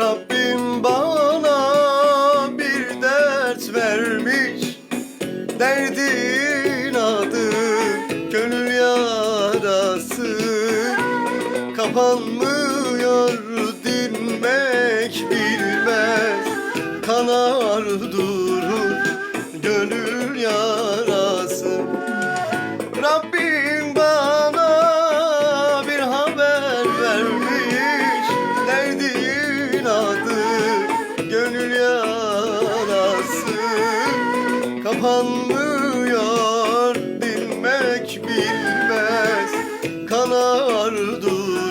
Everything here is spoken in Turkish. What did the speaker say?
Rabbim bana bir dert vermiş. Derdin adı gönül yarası. Kapanmıyor dinmek bilmez. Kanar durur gönül yarası. Rabbim bana bir haber vermiş Kapanmıyor bilmek bilmez Kanar dur.